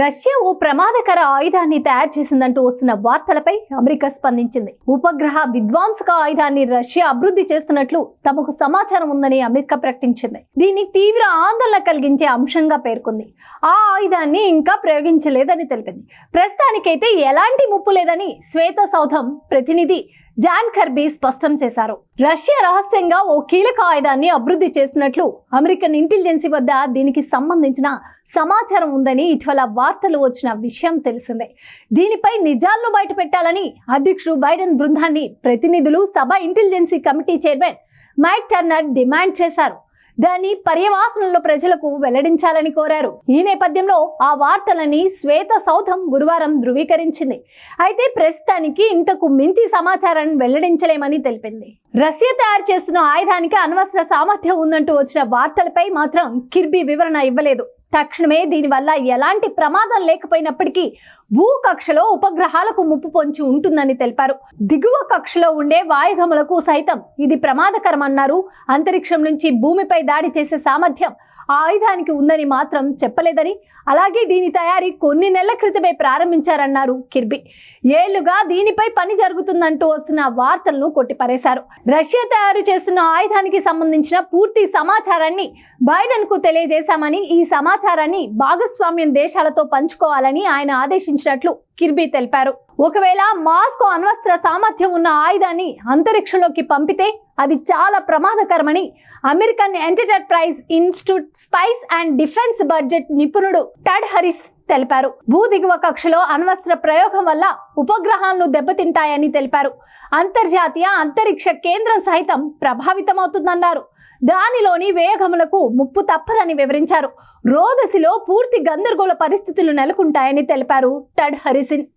Russia ఓ ప్రమాదకర ఆయుధాన్ని తయారు చేసిందంటూ వస్తున్న వార్తలపై అమెరికా స్పందించింది. ఉపగ్రహ విధ్వంసక ఆయుధాన్ని రష్యా అభివృద్ధి చేస్తున్నట్లు తమకు సమాచారం ఉందని అమెరికా ప్రకటించింది. దీన్ని తీవ్ర ఆందోళన కలిగించే అంశంగా పేర్కొంది. ఆ ఆయుధాన్ని ఇంకా ప్రయోగించలేదని తెలిపింది. ప్రస్తుతానికైతే ఎలాంటి ముప్పు లేదని శ్వేత సౌధం ప్రతినిధి జాన్ కర్బీ స్పష్టం చేశారు. రష్యా రహస్యంగా ఓ కీలక ఆయుధాన్ని అభివృద్ధి చేస్తున్నట్లు అమెరికన్ ఇంటెలిజెన్సీ వద్ద దీనికి సంబంధించిన సమాచారం ఉందని ఇటీవల వార్తలు వచ్చిన విషయం తెలిసిందే. దీనిపై నిజాలను బయటపెట్టాలని అధ్యక్షుడు బైడెన్ బృందాన్ని ప్రతినిధులు సభ intelligence committee chairman Mike Turner demand చేశారు. దాని పర్యవాసనలో ప్రజలకు వెల్లడించాలని కోరారు. ఈ నేపథ్యంలో ఆ వార్తలని శ్వేత సౌధం గురువారం ధృవీకరించింది. అయితే ప్రస్తుతానికి ఇంతకు మించి సమాచారాన్ని వెల్లడించలేమని తెలిపింది. రష్యా తయారు చేస్తున్న ఆయుధానికి అనవసర సామర్థ్యం ఉందంటూ వచ్చిన వార్తలపై మాత్రం కిర్బీ వివరణ ఇవ్వలేదు. తక్షణమే దీనివల్ల ఎలాంటి ప్రమాదం లేకపోయినప్పటికీ భూ కక్షలో ఉపగ్రహాలకు ముప్పు పొంచి ఉంటుందని తెలిపారు. దిగువ కక్షలో ఉండే వాయుగములకు సైతం ఇది ప్రమాదకరమన్నారు. అంతరిక్షం నుంచి భూమిపై దాడి చేసే సామర్థ్యం ఆ ఆయుధానికి ఉందని మాత్రం చెప్పలేదని అలాగే దీని తయారీ కొన్ని నెలల క్రితమే ప్రారంభించారన్నారు కిర్బీ. ఏళ్ళుగా దీనిపై పని జరుగుతుందంటూ వస్తున్న వార్తలను కొట్టిపారేశారు. రష్యా తయారు చేస్తున్న ఆయుధానికి సంబంధించిన పూర్తి సమాచారాన్ని బైడెన్కు తెలియజేశామని ఈ సమాచారం సమాచారాన్ని భాగస్వామ్యం దేశాలతో పంచుకోవాలని ఆయన ఆదేశించినట్లు కిర్బీ తెలిపారు. ఒకవేళ మాస్కో అణ్వస్త్ర సామర్థ్యం ఉన్న ఆయుధాన్ని అంతరిక్షంలోకి పంపితే అది చాలా ప్రమాదకరమని American Enterprise Institute space and defence budget నిపుణుడు టడ్ హరిస్ తెలిపారు. భూ దిగువ కక్షలో అణ్వస్త్ర ప్రయోగం వల్ల ఉపగ్రహాలను దెబ్బతింటాయని తెలిపారు. అంతర్జాతీయ అంతరిక్ష కేంద్రం సైతం ప్రభావితమవుతుందన్నారు. దానిలోని వేగములకు ముప్పు తప్పదని వివరించారు. రోదసిలో పూర్తి గందరగోళ పరిస్థితులు నెలకొంటాయని తెలిపారు టడ్ హరిస్. isn't